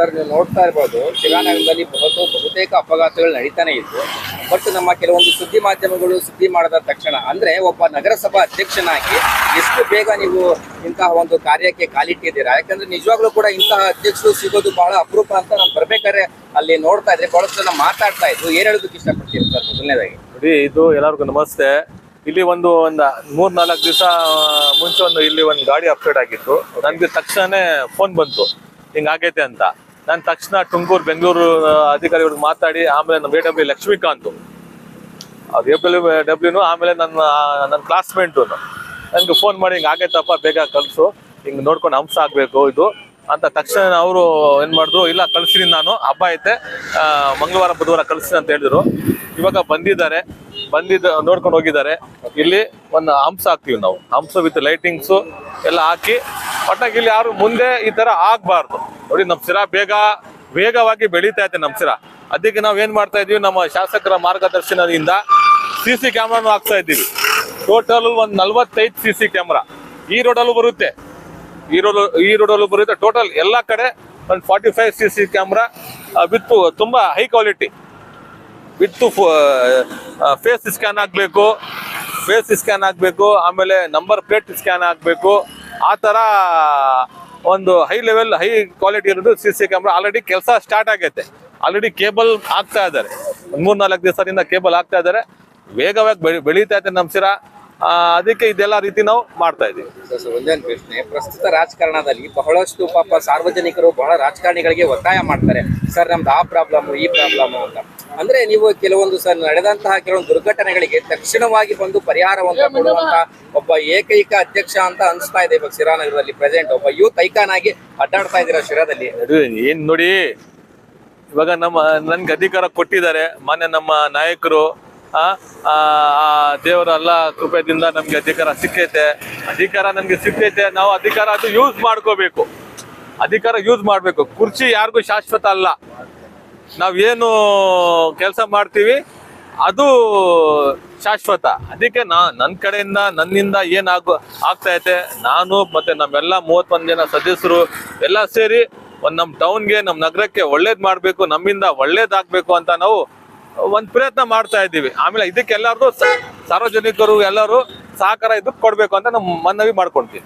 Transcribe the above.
Sir, ನೀವು ನೋಡ್ತಾ ಇರ್ಬೋದು ಶಿಲಾನಗರದಲ್ಲಿ ಬಹುತೋ ಬಹುತೇಕ ಅಪಘಾತಗಳು ನಡೀತಾನೆ ಇತ್ತು ಬಟ್ ನಮ್ಮ ಕೆಲವೊಂದು ಸುದ್ದಿ ಮಾಧ್ಯಮಗಳು ಸುದ್ದಿ ಮಾಡಿದ ತಕ್ಷಣ, ಅಂದ್ರೆ ಒಬ್ಬ ನಗರಸಭಾ ಅಧ್ಯಕ್ಷನಾಗಿ ಎಷ್ಟು ಬೇಗ ನೀವು ಇಂತಹ ಒಂದು ಕಾರ್ಯಕ್ಕೆ ಕಾಲಿಟ್ಟಿದ್ದೀರಾ? ಯಾಕಂದ್ರೆ ನಿಜವಾಗ್ಲೂ ಕೂಡ ಇಂತಹ ಅಧ್ಯಕ್ಷರು ಸಿಗೋದು ಬಹಳ ಅಪರೂಪ ಅಂತ ನಾನು ಬರ್ಬೇಕಾದ್ರೆ ಅಲ್ಲಿ ನೋಡ್ತಾ ಇದ್ರೆ ಬಹಳಷ್ಟು ಜನ ಮಾತಾಡ್ತಾ ಇದ್ರು. ಏನ್ ಹೇಳೋದಕ್ಕೆ ಇಷ್ಟಪಡ್ತೀನಿ ಸರ್ ಮೊದಲನೇದಾಗಿ? ನೋಡಿ, ಇದು ಎಲ್ಲರಿಗೂ ನಮಸ್ತೆ. ಇಲ್ಲಿ ಒಂದು ಒಂದು ಮೂರ್ ನಾಲ್ಕು ದಿವಸ ಮುಂಚೆ ಒಂದು ಇಲ್ಲಿ ಒಂದು ಗಾಡಿ ಅಪ್ಡೇಟ್ ಆಗಿತ್ತು. ನನ್ಗೆ ತಕ್ಷಣ ಫೋನ್ ಬಂತು. ಹಿಂಗಾಗೈತೆ ಅಂತ. ನಾನು ತಕ್ಷಣ ತುಮಕೂರು ಬೆಂಗಳೂರು ಅಧಿಕಾರಿಗಳಿಗೆ ಮಾತಾಡಿ, ಆಮೇಲೆ ನಮ್ಮ A W Lakshmikant. A W ಡಬ್ಲ್ಯೂನು ಆಮೇಲೆ ನನ್ನ ನನ್ನ ಕ್ಲಾಸ್ಮೇಟು ನನಗೆ ಫೋನ್ ಮಾಡಿ, ಹಿಂಗೆ ಆಗೈತಪ್ಪ, ಬೇಗ ಕಳಿಸು. ಹಿಂಗೆ ನೋಡ್ಕೊಂಡು ಹಂಸ ಆಗಬೇಕು ಇದು. ಅಂತ ತಕ್ಷಣ ಅವರು ಏನು ಮಾಡಿದ್ರು, ಇಲ್ಲ ಕಳ್ಸಿನಿ ನಾನು, ಹಬ್ಬ ಐತೆ. ಮಂಗಳವಾರ, ಬುಧವಾರ ಕಳಿಸ್ತೀನಿ ಅಂತ ಹೇಳಿದ್ರು. ಇವಾಗ ಬಂದಿದ್ದಾರೆ, ಬಂದಿದ್ದ, ನೋಡ್ಕೊಂಡು ಹೋಗಿದ್ದಾರೆ. ಇಲ್ಲಿ ಒಂದು ಹಂಸ ಹಾಕ್ತೀವಿ ನಾವು. ಹಂಸ ವಿತ್ ಲೈಟಿಂಗ್ಸು ಎಲ್ಲ ಹಾಕಿ, ಒಟ್ಟಾಗಿ ಇಲ್ಲಿ ಯಾರು ಮುಂದೆ ಈ ತರ ಆಗ್ಬಾರ್ದು. ನೋಡಿ ನಮ್ಮ ಸಿರಾ ಬೇಗ, ವೇಗವಾಗಿ ಬೆಳೀತಾ ಇದೆ ನಮ್ಮ ಸಿರಾ. ಅದಕ್ಕೆ ನಾವು ಏನ್ ಮಾಡ್ತಾ ಇದೀವಿ, ನಮ್ಮ ಶಾಸಕರ ಮಾರ್ಗದರ್ಶನದಿಂದ ಸಿ ಸಿ ಕ್ಯಾಮ್ರಾನು ಹಾಕ್ತಾ ಇದ್ದೀವಿ. ಟೋಟಲ್ ಒಂದು ನಲ್ವತ್ತೈದು ಸಿ ಸಿ ಕ್ಯಾಮ್ರಾ ಈ ರೋಡಲ್ಲೂ ಬರುತ್ತೆ. ಈ ರೋಡ್ ಈ ರೋಡಲ್ಲೂ ಬರುತ್ತೆ. ಟೋಟಲ್ ಎಲ್ಲ ಕಡೆ ಒಂದು forty five C C camera with ತುಂಬಾ high quality with face scan ಆಗಬೇಕು ಫೇಸ್ ಸ್ಕ್ಯಾನ್ ಆಗಬೇಕು, ಆಮೇಲೆ ನಂಬರ್ ಪ್ಲೇಟ್ ಸ್ಕ್ಯಾನ್ ಆಗಬೇಕು. ಆ ಥರ ಒಂದು ಹೈ ಲೆವೆಲ್ ಹೈ ಕ್ವಾಲಿಟಿ ಇರೋದು ಸಿ ಸಿ ಕ್ಯಾಮ್ರಾ ಆಲ್ರೆಡಿ ಕೆಲಸ ಸ್ಟಾರ್ಟ್ ಆಗೈತೆ. ಆಲ್ರೆಡಿ ಕೇಬಲ್ ಹಾಕ್ತಾ ಇದ್ದಾರೆ. ಮೂರ್ನಾಲ್ಕು ಮೂರು ನಾಲ್ಕು ದಿವಸದಿಂದ ಕೇಬಲ್ ಹಾಕ್ತಾ ಇದ್ದಾರೆ. ವೇಗವಾಗಿ ಬೆಳಿ, ಬೆಳೀತಾ ಇದೆ ನಮ್ಮ ಸಿರ ಅದಕ್ಕೆ ಇದೆಲ್ಲ ರೀತಿ ನಾವು ಮಾಡ್ತಾ ಇದೀವಿ ಪ್ರಶ್ನೆ ಪ್ರಸ್ತುತ ರಾಜಕಾರಣದಲ್ಲಿ ಬಹಳಷ್ಟು ಪಾಪ ಸಾರ್ವಜನಿಕರು ಬಹಳ ರಾಜಕಾರಣಿಗಳಿಗೆ ಒತ್ತಾಯ ಮಾಡ್ತಾರೆ. ಸರ್ ನಮ್ದು ಆ ಪ್ರಾಬ್ಲಮ್ ಈ ಪ್ರಾಬ್ಲಮ್ ಅಂತ. ಅಂದ್ರೆ ನೀವು ಕೆಲವೊಂದು ಸರ್ ನಡೆದಂತಹ ಕೆಲವೊಂದು ದುರ್ಘಟನೆಗಳಿಗೆ ತಕ್ಷಣವಾಗಿ ಬಂದು ಪರಿಹಾರವನ್ನು ಕೊಡುವಂತ ಒಬ್ಬ ಏಕೈಕ ಅಧ್ಯಕ್ಷ ಅಂತ ಅನಿಸ್ತಾ ಇದೆ ಇವಾಗ ಶಿರಾನಗರದಲ್ಲಿ ಪ್ರೆಸೆಂಟ್ ಒಬ್ಬ ಯೂತ್ ಐಕಾನ್ ಆಗಿ ಅಡ್ಡಾಡ್ತಾ ಇದ್ದೀರಾ ಶಿರಾದಲ್ಲಿ? ಏನ್ ನೋಡಿ ಇವಾಗ ನಮ್ಮ ನನ್ಗೆ ಅಧಿಕಾರ ಕೊಟ್ಟಿದ್ದಾರೆ. ಮಾನ್ಯ ನಮ್ಮ ನಾಯಕರು ಆ ದೇವರೆಲ್ಲ ಕೃಪೆಯಿಂದ ನಮ್ಗೆ ಅಧಿಕಾರ ಸಿಕ್ಕೈತೆ. ಅಧಿಕಾರ ನಮ್ಗೆ ಸಿಕ್ಕೈತೆ. ನಾವು ಅಧಿಕಾರ ಅದು ಯೂಸ್ ಮಾಡ್ಕೋಬೇಕು. ಅಧಿಕಾರ ಯೂಸ್ ಮಾಡಬೇಕು. ಕುರ್ಚಿ ಯಾರಿಗೂ ಶಾಶ್ವತ ಅಲ್ಲ. ನಾವೇನು ಕೆಲಸ ಮಾಡ್ತೀವಿ, ಅದು ಶಾಶ್ವತ. ಅದಕ್ಕೆ ನಾ ನನ್ನ ಕಡೆಯಿಂದ, ನನ್ನಿಂದ ಏನಾಗು ಆಗ್ತಾ ಐತೆ, ನಾನು ಮತ್ತೆ ನಮ್ಮೆಲ್ಲ ಮೂವತ್ತೊಂದು ಜನ ಸದಸ್ಯರು ಎಲ್ಲ ಸೇರಿ ಒಂದು ನಮ್ಮ ಟೌನ್ಗೆ ನಮ್ಮ ನಗರಕ್ಕೆ ಒಳ್ಳೇದು ಮಾಡಬೇಕು, ನಮ್ಮಿಂದ ಒಳ್ಳೇದಾಗಬೇಕು ಅಂತ ನಾವು ಒಂದು ಪ್ರಯತ್ನ ಮಾಡ್ತಾ ಇದ್ದೀವಿ. ಆಮೇಲೆ ಇದಕ್ಕೆ ಎಲ್ಲರೂ ಸಾರ್ವಜನಿಕರು ಎಲ್ಲರೂ ಸಹಕಾರ ಇದಕ್ಕೆ ಕೊಡಬೇಕು ಅಂತ ನಮ್ಮ ಮನವಿ ಮಾಡ್ಕೊಳ್ತೀವಿ.